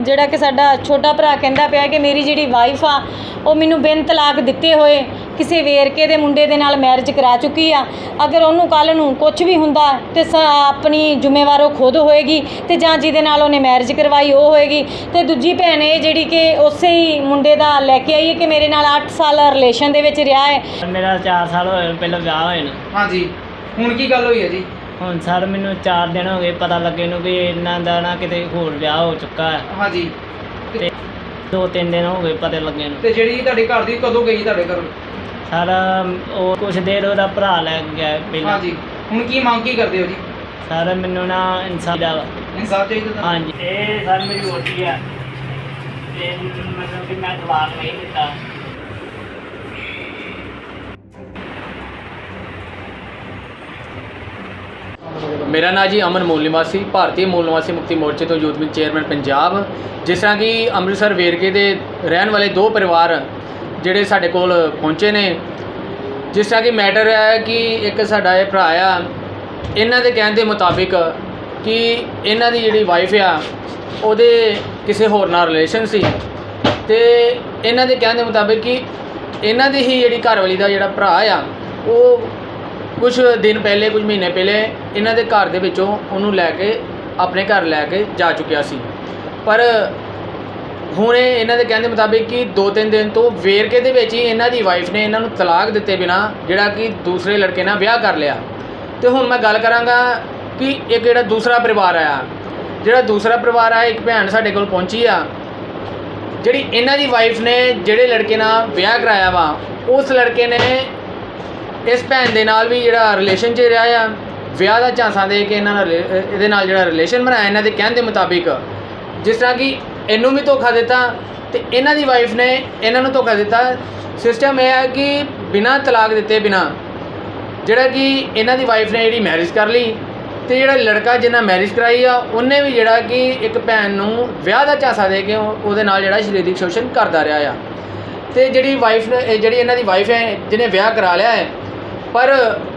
ਜਿਹੜਾ ਕਿ ਸਾਡਾ ਛੋਟਾ ਭਰਾ ਕਹਿੰਦਾ ਪਿਆ ਕਿ ਮੇਰੀ ਜਿਹੜੀ ਵਾਈਫ ਆ ਉਹ ਮੈਨੂੰ ਬਿਨ ਤਲਾਕ ਦਿੱਤੇ ਹੋਏ ਕਿਸੇ ਵੇਰਕੇ ਦੇ ਮੁੰਡੇ ਦੇ ਨਾਲ ਮੈਰਿਜ ਕਰਾ ਚੁੱਕੀ ਆ। ਅਗਰ ਉਹਨੂੰ ਕੱਲ ਨੂੰ ਕੁਝ ਵੀ ਹੁੰਦਾ ਤੇ ਆਪਣੀ ਜ਼ਿੰਮੇਵਾਰ ਉਹ ਖੁਦ ਹੋਏਗੀ ਤੇ ਜਾਂ ਜਿਹਦੇ ਨਾਲ ਉਹਨੇ ਮੈਰਿਜ ਕਰਵਾਈ ਉਹ ਹੋਏਗੀ। ਤੇ ਦੂਜੀ ਭੈਣ ਇਹ ਜਿਹੜੀ ਕਿ ਉਸੇ ਹੀ ਮੁੰਡੇ ਦਾ ਲੈ ਕੇ ਆਈ ਹੈ ਕਿ ਮੇਰੇ ਨਾਲ 8 ਸਾਲ ਰਿਲੇਸ਼ਨ ਦੇ ਵਿੱਚ ਰਿਹਾ ਹੈ। ਮੇਰਾ 4 ਸਾਲ ਹੋਏ ਪਹਿਲਾਂ ਵਿਆਹ ਹੋਏ ਨੂੰ। ਹਾਂਜੀ। ਹੁਣ ਕੀ ਗੱਲ ਹੋਈ ਹੈ ਜੀ? ਹੁਣ ਸਰ ਮੈਨੂੰ 4 ਦਿਨ ਹੋ ਗਏ ਪਤਾ ਲੱਗੇ ਨੂੰ ਕਿ ਇਹਨਾਂ ਦਾ ਨਾ ਕਿਤੇ ਹੋਰ ਵਿਆਹ ਹੋ ਚੁੱਕਾ ਹੈ। ਹਾਂਜੀ। ਤੇ ਦੋ ਤਿੰਨ ਦਿਨ ਹੋ ਗਏ ਪਤਾ ਲੱਗੇ ਨੂੰ। ਤੇ ਜਿਹੜੀ ਤੁਹਾਡੇ ਘਰ ਦੀ ਕਦੋਂ ਗਈ ਤੁਹਾਡੇ ਘਰੋਂ? ਸਰ ਉਹ ਕੁਛ ਦੇਰ ਉਹਦਾ ਭਰਾ ਲੈ ਗਿਆ ਪਹਿਲਾਂ। ਹਾਂਜੀ। ਹੁਣ ਕੀ ਮੰਗ ਕੀ ਕਰਦੇ ਹੋ ਜੀ? ਸਰ ਮੈਨੂੰ ਨਾ ਇਨਸਾਫ ਦਾ ਵਾ। ਇਨਸਾਫ ਚਾਹੀਦਾ ਤੁਹਾਨੂੰ? ਹਾਂਜੀ। ਇਹ ਸਰ ਮੇਰੀ ਵੋਟੀ ਆ ਤੇ ਮਤਲਬ ਕਿ ਮੈਂ ਤਲਾਕ ਨਹੀਂ ਦਿੱਤਾ। ਮੇਰਾ ਨਾਂ ਜੀ ਅਮਨ ਮੂਲ ਨਿਵਾਸੀ ਭਾਰਤੀ ਮੂਲ ਨਿਵਾਸੀ ਮੁਕਤੀ ਮੋਰਚੇ ਤੋਂ ਯੂਥ ਵਿੰਗ ਚੇਅਰਮੈਨ ਪੰਜਾਬ। ਜਿਸ ਤਰ੍ਹਾਂ ਕਿ ਅੰਮ੍ਰਿਤਸਰ ਵੇਰਕੇ ਦੇ ਰਹਿਣ ਵਾਲੇ ਦੋ ਪਰਿਵਾਰ ਜਿਹੜੇ ਸਾਡੇ ਕੋਲ ਪਹੁੰਚੇ ਨੇ। ਜਿਸ ਤਰ੍ਹਾਂ ਕਿ ਮੈਟਰ ਹੈ ਕਿ ਇੱਕ ਸਾਡਾ ਇਹ ਭਰਾ ਆ, ਇਹਨਾਂ ਦੇ ਕਹਿਣ ਦੇ ਮੁਤਾਬਿਕ ਕਿ ਇਹਨਾਂ ਦੀ ਜਿਹੜੀ ਵਾਈਫ ਆ, ਉਹਦੇ ਕਿਸੇ ਹੋਰ ਨਾਲ ਰਿਲੇਸ਼ਨ ਸੀ। ਤੇ ਇਹਨਾਂ ਦੇ ਕਹਿਣ ਦੇ ਮੁਤਾਬਿਕ ਕਿ ਇਹਨਾਂ ਦੀ ਹੀ ਜਿਹੜੀ ਘਰਵਾਲੀ ਦਾ ਜਿਹੜਾ ਭਰਾ ਆ, ਉਹ ਕੁਝ ਦਿਨ ਪਹਿਲੇ ਕੁਝ ਮਹੀਨੇ ਪਹਿਲੇ ਇਹਨਾਂ ਦੇ ਘਰ ਦੇ ਵਿੱਚੋਂ ਉਹਨੂੰ ਲੈ ਕੇ, ਆਪਣੇ ਘਰ ਲੈ ਕੇ ਜਾ ਚੁੱਕਿਆ ਸੀ। ਪਰ ਹੁਣ ਇਹ ਇਹਨਾਂ ਦੇ ਕਹਿਣ ਦੇ ਮੁਤਾਬਿਕ ਕਿ 2-3 ਦਿਨ ਤੋਂ ਵੇਰਕੇ ਦੇ ਵਿੱਚ ਹੀ ਇਹਨਾਂ ਦੀ ਵਾਈਫ ਨੇ ਇਹਨਾਂ ਨੂੰ ਤਲਾਕ ਦਿੱਤੇ ਬਿਨਾ ਜਿਹੜਾ ਕਿ ਦੂਸਰੇ ਲੜਕੇ ਨਾਲ ਵਿਆਹ ਕਰ ਲਿਆ। ਤੇ ਹੁਣ ਮੈਂ ਗੱਲ ਕਰਾਂਗਾ ਕਿ ਇੱਕ ਜਿਹੜਾ ਦੂਸਰਾ ਪਰਿਵਾਰ ਆਇਆ, ਜਿਹੜਾ ਦੂਸਰਾ ਪਰਿਵਾਰ ਆਇਆ, ਇੱਕ ਭੈਣ ਸਾਡੇ ਕੋਲ ਪਹੁੰਚੀ ਆ, ਜਿਹੜੀ ਇਹਨਾਂ ਦੀ ਵਾਈਫ ਨੇ ਜਿਹੜੇ ਲੜਕੇ ਨਾਲ ਵਿਆਹ ਕਰਾਇਆ ਵਾ, ਉਸ ਲੜਕੇ ਨੇ ਇਸ ਭੈਣ ਦੇ ਨਾਲ ਵੀ ਜਿਹੜਾ ਰਿਲੇਸ਼ਨ 'ਚ ਰਿਹਾ ਆ, ਵਿਆਹ ਦਾ ਝਾਂਸਾ ਦੇ ਕੇ ਇਹਨਾਂ ਨਾਲ ਰਿਲੇ- ਇਹਦੇ ਨਾਲ ਜਿਹੜਾ ਰਿਲੇਸ਼ਨ ਬਣਾਇਆ, ਇਹਨਾਂ ਦੇ ਕਹਿਣ ਦੇ ਮੁਤਾਬਿਕ, ਜਿਸ ਤਰ੍ਹਾਂ ਕਿ ਇਹਨੂੰ ਵੀ ਧੋਖਾ ਦਿੱਤਾ ਤੇ ਇਹਨਾਂ ਦੀ ਵਾਈਫ ਨੇ ਇਹਨਾਂ ਨੂੰ ਧੋਖਾ ਦਿੱਤਾ। ਸਿਸਟਮ ਇਹ ਹੈ ਕਿ ਬਿਨਾਂ ਤਲਾਕ ਦਿੱਤੇ ਬਿਨਾਂ ਜਿਹੜਾ ਕਿ ਇਹਨਾਂ ਦੀ ਵਾਈਫ ਨੇ ਜਿਹੜੀ ਮੈਰਿਜ ਕਰ ਲਈ ਤੇ ਜਿਹੜਾ ਲੜਕਾ ਜਿਹਨਾਂ ਮੈਰਿਜ ਕਰਾਈ ਆ, ਉਹਨੇ ਵੀ ਜਿਹੜਾ ਕਿ ਇੱਕ ਭੈਣ ਨੂੰ ਵਿਆਹ ਦਾ ਝਾਂਸਾ ਦੇ ਕੇ ਉਹਦੇ ਨਾਲ ਜਿਹੜਾ ਸਰੀਰਕ ਸ਼ੋਸ਼ਣ ਕਰਦਾ ਰਿਹਾ ਆ। ਤੇ ਜਿਹੜੀ ਵਾਈਫ ਨੇ ਜਿਹੜੀ ਇਹਨਾਂ ਦੀ ਵਾਈਫ ਹੈ, ਜਿਹਨੇ ਵਿਆਹ ਕਰਾ ਲਿਆ ਹੈ ਪਰ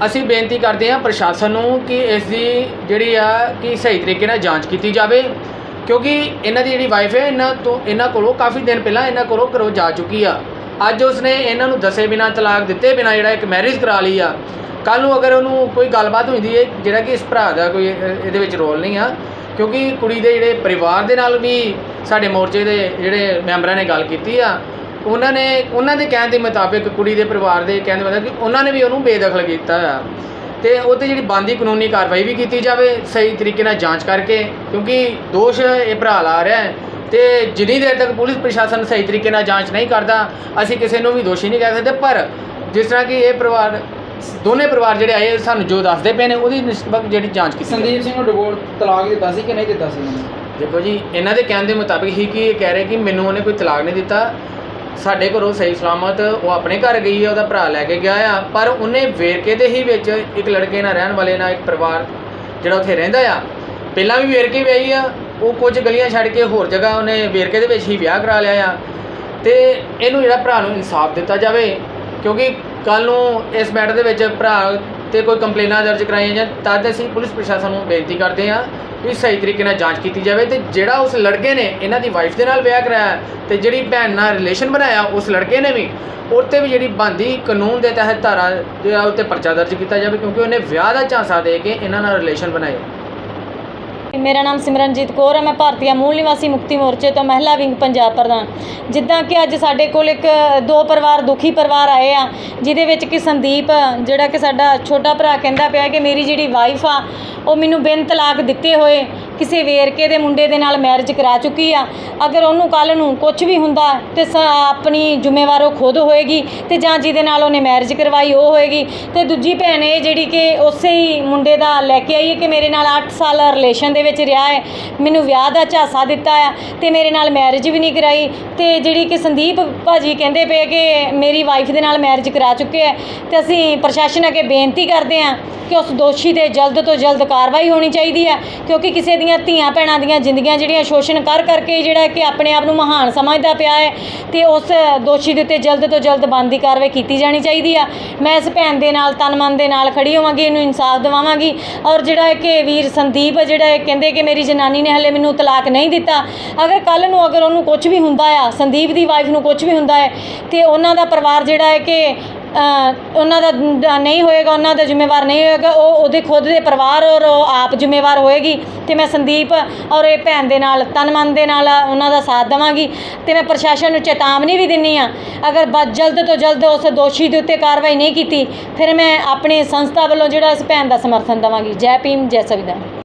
ਅਸੀਂ ਬੇਨਤੀ ਕਰਦੇ ਹਾਂ ਪ੍ਰਸ਼ਾਸਨ ਨੂੰ ਕਿ ਇਸ ਦੀ ਜਿਹੜੀ ਆ, ਕਿ ਸਹੀ ਤਰੀਕੇ ਨਾਲ ਜਾਂਚ ਕੀਤੀ ਜਾਵੇ, ਕਿਉਂਕਿ ਇਹਨਾਂ ਦੀ ਜਿਹੜੀ ਵਾਈਫ ਹੈ, ਇਹਨਾਂ ਤੋਂ, ਇਹਨਾਂ ਕੋਲੋਂ ਕਾਫੀ ਦਿਨ ਪਹਿਲਾਂ ਇਹਨਾਂ ਕੋਲੋਂ ਘਰੋਂ ਜਾ ਚੁੱਕੀ ਆ। ਅੱਜ ਉਸਨੇ ਇਹਨਾਂ ਨੂੰ ਦੱਸੇ ਬਿਨਾ, ਤਲਾਕ ਦਿੱਤੇ ਬਿਨਾ ਜਿਹੜਾ ਇੱਕ ਮੈਰਿਜ ਕਰਾ ਲਈ ਆ। ਕੱਲ ਨੂੰ ਅਗਰ ਉਹਨੂੰ ਕੋਈ ਗੱਲਬਾਤ ਹੁੰਦੀ ਹੈ, ਜਿਹੜਾ ਕਿ ਇਸ ਭਰਾ ਦਾ ਕੋਈ ਇਹਦੇ ਵਿੱਚ ਰੋਲ ਨਹੀਂ ਆ, ਕਿਉਂਕਿ ਕੁੜੀ ਦੇ ਜਿਹੜੇ ਪਰਿਵਾਰ ਦੇ ਨਾਲ ਵੀ ਸਾਡੇ ਮੋਰਚੇ ਦੇ ਜਿਹੜੇ ਮੈਂਬਰਾਂ ਨੇ ਗੱਲ ਕੀਤੀ ਆ ਉਹਨਾਂ ਨੇ ਉਹਨਾਂ ਦੇ ਕਹਿਣ ਦੇ ਮੁਤਾਬਿਕ ਕੁੜੀ ਦੇ ਪਰਿਵਾਰ ਦੇ ਕਹਿਣ ਦੇ ਮੁਤਾਬਿਕ ਕਿ ਉਹਨਾਂ ਨੇ ਵੀ ਉਹਨੂੰ ਬੇਦਖਲ ਕੀਤਾ ਆ। ਤੇ ਉਹ 'ਤੇ ਜਿਹੜੀ ਬੰਦੀ ਕਾਨੂੰਨੀ ਕਾਰਵਾਈ ਵੀ ਕੀਤੀ ਜਾਵੇ ਸਹੀ ਤਰੀਕੇ ਨਾਲ ਜਾਂਚ ਕਰਕੇ ਕਿਉਂਕਿ ਦੋਸ਼ ਇਹ ਭਰਾ ਲਾ ਰਿਹਾ ਹੈ। ਤੇ ਜਿੰਨੀ ਦੇਰ ਤੱਕ ਪੁਲਿਸ ਪ੍ਰਸ਼ਾਸਨ ਸਹੀ ਤਰੀਕੇ ਨਾਲ ਜਾਂਚ ਨਹੀਂ ਕਰਦਾ ਅਸੀਂ ਕਿਸੇ ਨੂੰ ਵੀ ਦੋਸ਼ੀ ਨਹੀਂ ਕਹਿ ਸਕਦੇ ਪਰ ਜਿਸ ਤਰ੍ਹਾਂ ਕਿ ਇਹ ਪਰਿਵਾਰ ਦੋਨੇ ਪਰਿਵਾਰ ਜਿਹੜੇ ਆਏ ਸਾਨੂੰ ਜੋ ਦੱਸਦੇ ਪਏ ਨੇ ਉਹਦੀ ਨਿਸਬਤ ਜਿਹੜੀ ਜਾਂਚ ਕੀਤੀ। ਸੰਦੀਪ ਸਿੰਘ ਨੂੰ ਡਿਵੋਰਸ ਤਲਾਕ ਦਿੱਤਾ ਸੀ ਕਿ ਨਹੀਂ ਦਿੱਤਾ ਸੀ ਦੇਖੋ ਜੀ ਇਹਨਾਂ ਦੇ ਕਹਿਣ ਦੇ ਮੁਤਾਬਿਕ ਹੀ ਕਿ ਇਹ ਕਹਿ ਰਹੇ ਕਿ ਮੈਨੂੰ ਉਹਨੇ ਕੋਈ ਤਲਾਕ ਨਹੀਂ ਦਿੱਤਾ। ਸਾਡੇ ਘਰੋਂ ਸਹੀ ਸਲਾਮਤ ਉਹ ਆਪਣੇ ਘਰ ਗਈ ਹੈ, ਉਹਦਾ ਭਰਾ ਲੈ ਕੇ ਗਿਆ ਆ। ਪਰ ਉਹਨੇ ਵੇਰਕੇ ਦੇ ਹੀ ਵਿੱਚ ਇੱਕ ਲੜਕੇ ਨਾਲ ਰਹਿਣ ਵਾਲੇ ਨਾਲ ਇੱਕ ਪਰਿਵਾਰ ਜਿਹੜਾ ਉੱਥੇ ਰਹਿੰਦਾ ਆ, ਪਹਿਲਾਂ ਵੀ ਵੇਰਕੇ ਵਿਆਹੀ ਆ, ਉਹ ਕੁਝ ਗਲੀਆਂ ਛੱਡ ਕੇ ਹੋਰ ਜਗ੍ਹਾ ਉਹਨੇ ਵੇਰਕੇ ਦੇ ਵਿੱਚ ਹੀ ਵਿਆਹ ਕਰਾ ਲਿਆ ਆ। ਤੇ ਇਹਨੂੰ ਜਿਹੜਾ ਭਰਾ ਨੂੰ ਇਨਸਾਫ ਦਿੱਤਾ ਜਾਵੇ, ਕਿਉਂਕਿ ਕੱਲ ਨੂੰ ਇਸ ਮੈਟਰ ਦੇ ਵਿੱਚ ਭਰਾ ਤੇ ਕੋਈ ਕੰਪਲੇਨਾਂ ਦਰਜ ਕਰਾਈਆਂ ਜਾਂ ਤਦ ਅਸੀਂ ਪੁਲਿਸ ਪ੍ਰਸ਼ਾਸਨ ਨੂੰ ਬੇਨਤੀ ਕਰਦੇ ਹਾਂ ਵੀ ਸਹੀ ਤਰੀਕੇ ਨਾਲ ਜਾਂਚ ਕੀਤੀ ਜਾਵੇ ਤੇ ਜਿਹੜਾ ਉਸ ਲੜਕੇ ਨੇ ਇਹਨਾਂ ਦੀ ਵਾਈਫ ਦੇ ਨਾਲ ਵਿਆਹ ਕਰਾਇਆ ਤੇ ਜਿਹੜੀ ਭੈਣ ਨਾਲ ਰਿਲੇਸ਼ਨ ਬਣਾਇਆ ਉਸ ਲੜਕੇ ਨੇ ਵੀ ਉੱਤੇ ਵੀ ਜਿਹੜੀ ਬੰਦੀ ਕਾਨੂੰਨ ਦੇ ਤਹਿਤ ਧਾਰਾ ਜਿਹੜਾ ਉੱਤੇ ਪਰਚਾ ਦਰਜ ਕੀਤਾ ਜਾਵੇ ਕਿਉਂਕਿ ਉਹਨੇ ਵਿਆਹ ਦਾ ਝਾਂਸਾ ਦੇ ਕੇ ਇਹਨਾਂ ਨਾਲ ਰਿਲੇਸ਼ਨ ਬਣਾਏ। ਮੇਰਾ ਨਾਮ ਸਿਮਰਨਜੀਤ ਕੌਰ ਹੈ ਮੈਂ ਭਾਰਤੀय ਮੂਲ ਨਿਵਾਸੀ ਮੁਕਤੀ ਮੋਰਚੇ ਤੋਂ ਮਹਿਲਾ ਵਿੰਗ ਪੰਜਾਬ ਪ੍ਰਧਾਨ। ਜਿੱਦਾਂ ਕਿ ਅੱਜ ਸਾਡੇ ਕੋਲ ਇੱਕ, ਦੋ ਪਰਿਵਾਰ, ਦੁਖੀ ਪਰਿਵਾਰ ਆਏ ਆ, ਜਿਹਦੇ ਵਿੱਚ ਕਿ ਸੰਦੀਪ, ਜਿਹੜਾ ਕਿ ਸਾਡਾ ਛੋਟਾ ਭਰਾ ਕਹਿੰਦਾ ਪਿਆ ਕਿ ਮੇਰੀ ਜਿਹੜੀ ਵਾਈਫ ਆ, ਉਹ ਮੈਨੂੰ ਬਿਨ ਤਲਾਕ ਦਿੱਤੇ ਹੋਏ ਕਿਸੇ ਵੇਰਕੇ ਦੇ ਮੁੰਡੇ ਦੇ ਨਾਲ ਮੈਰਿਜ ਕਰਾ ਚੁੱਕੀ ਆ। ਅਗਰ ਉਹਨੂੰ ਕੱਲ ਨੂੰ ਕੁਝ ਵੀ ਹੁੰਦਾ ਤੇ ਸ- ਆਪਣੀ ਜ਼ਿੰਮੇਵਾਰ ਉਹ ਖੁਦ ਹੋਏਗੀ ਤੇ ਜਾਂ ਜਿਹਦੇ ਨਾਲ ਉਹਨੇ ਮੈਰਿਜ ਕਰਵਾਈ, ਉਹ ਹੋਏਗੀ। ਤੇ ਦੂਜੀ ਭੈਣ ਇਹ ਜਿਹੜੀ ਕਿ ਉਸੇ ਹੀ ਮੁੰਡੇ ਦਾ ਲੈ ਕੇ ਆਈ ਹੈ ਕਿ ਮੇਰੇ ਨਾਲ 8 ਸਾਲ ਰਿਲੇਸ਼ਨ ਦੇ ਵਿੱਚ ਰਿਹਾ ਹੈ। ਮੈਨੂੰ ਵਿਆਹ ਦਾ ਝਾਂਸਾ ਦਿੱਤਾ ਆ ਤੇ ਮੇਰੇ ਨਾਲ ਮੈਰਿਜ ਵੀ ਨਹੀਂ ਕਰਾਈ ਤੇ ਜਿਹੜੀ ਕਿ ਸੰਦੀਪ ਭਾਜੀ ਕਹਿੰਦੇ ਪਏ ਕਿ ਮੇਰੀ ਵਾਈਫ ਦੇ ਨਾਲ ਮੈਰਿਜ ਕਰਾ ਚੁੱਕੇ ਹੈ ਤੇ ਅਸੀਂ ਪ੍ਰਸ਼ਾਸਨ ਅੱਗੇ ਬੇਨਤੀ ਕਰਦੇ ਹਾਂ ਕਿ ਉਸ ਦੋਸ਼ੀ ਤੇ ਜਲਦ ਤੋਂ ਜਲਦ ਕਾਰਵਾਈ ਹੋਣੀ ਚਾਹੀਦੀ ਹੈ ਕਿਉਂਕਿ ਕਿਸੇ ਦੀਆਂ ਧੀਆਂ ਭੈਣਾਂ ਦੀਆਂ ਜ਼ਿੰਦਗੀਆਂ ਜਿਹੜੀਆਂ ਸ਼ੋਸ਼ਣ ਕਰ ਕਰਕੇ ਜਿਹੜਾ ਕਿ ਆਪਣੇ ਆਪ ਨੂੰ ਮਹਾਨ ਸਮਝਦਾ ਪਿਆ ਹੈ ਤੇ ਉਸ ਦੋਸ਼ੀ ਦੇ ਉੱਤੇ ਜਲਦ ਤੋਂ ਜਲਦ ਬਣਦੀ ਕਾਰਵਾਈ ਕੀਤੀ ਜਾਣੀ ਚਾਹੀਦੀ ਆ। ਮੈਂ ਇਸ ਭੈਣ ਦੇ ਨਾਲ, ਤਨ ਮਨ ਦੇ ਨਾਲ ਖੜੀ ਹੋਵਾਂਗੀ, ਇਹਨੂੰ ਇਨਸਾਫ ਦਿਵਾਵਾਂਗੀ ਔਰ ਜਿਹੜਾ ਹੈ ਕਿ ਵੀਰ ਸੰਦੀਪ ਹੈ ਜਿਹੜਾ ਇਹ ਕਹਿੰਦੇ ਕਿ ਮੇਰੀ ਜਨਾਨੀ ਨੇ ਹਲੇ ਮੈਨੂੰ ਤਲਾਕ ਨਹੀਂ ਦਿੱਤਾ। ਅਗਰ ਕੱਲ ਨੂੰ ਅਗਰ ਉਹਨੂੰ ਕੁਝ ਵੀ ਹੁੰਦਾ ਆ, ਸੰਦੀਪ ਦੀ ਵਾਈਫ ਨੂੰ ਕੁਝ ਵੀ ਹੁੰਦਾ ਹੈ, ਤੇ ਉਹਨਾਂ ਦਾ ਪਰਿਵਾਰ ਜਿਹੜਾ ਹੈ ਕਿ ਉਹਨਾਂ ਦਾ ਨਹੀਂ ਹੋਏਗਾ, ਉਹਨਾਂ ਦਾ ਜ਼ਿੰਮੇਵਾਰ ਨਹੀਂ ਹੋਏਗਾ, ਉਹ ਉਹਦੇ ਖੁਦ ਦੇ ਪਰਿਵਾਰ ਔਰ ਉਹ ਆਪ ਜ਼ਿੰਮੇਵਾਰ ਹੋਏਗੀ, ਤੇ ਮੈਂ ਸੰਦੀਪ ਔਰ ਇਹ ਭੈਣ ਦੇ ਨਾਲ ਤਨ ਮਨ ਦੇ ਨਾਲ ਉਹਨਾਂ ਦਾ ਸਾਥ ਦੇਵਾਂਗੀ, ਤੇ ਮੈਂ ਪ੍ਰਸ਼ਾਸਨ ਨੂੰ ਚੇਤਾਵਨੀ ਵੀ ਦਿੰਨੀ ਆ, ਅਗਰ ਬਸ ਜਲਦ ਤੋਂ ਜਲਦ ਉਸ ਦੋਸ਼ੀ ਦੇ ਉੱਤੇ ਕਾਰਵਾਈ ਨਹੀਂ ਕੀਤੀ, ਫਿਰ ਮੈਂ ਆਪਣੀ ਸੰਸਥਾ ਵੱਲੋਂ ਜਿਹੜਾ ਇਸ ਭੈਣ ਦਾ ਸਮਰਥਨ ਦੇਵਾਂਗੀ। ਜੈ ਭੀਮ, ਜੈ ਸੰਵਿਧਾਨ।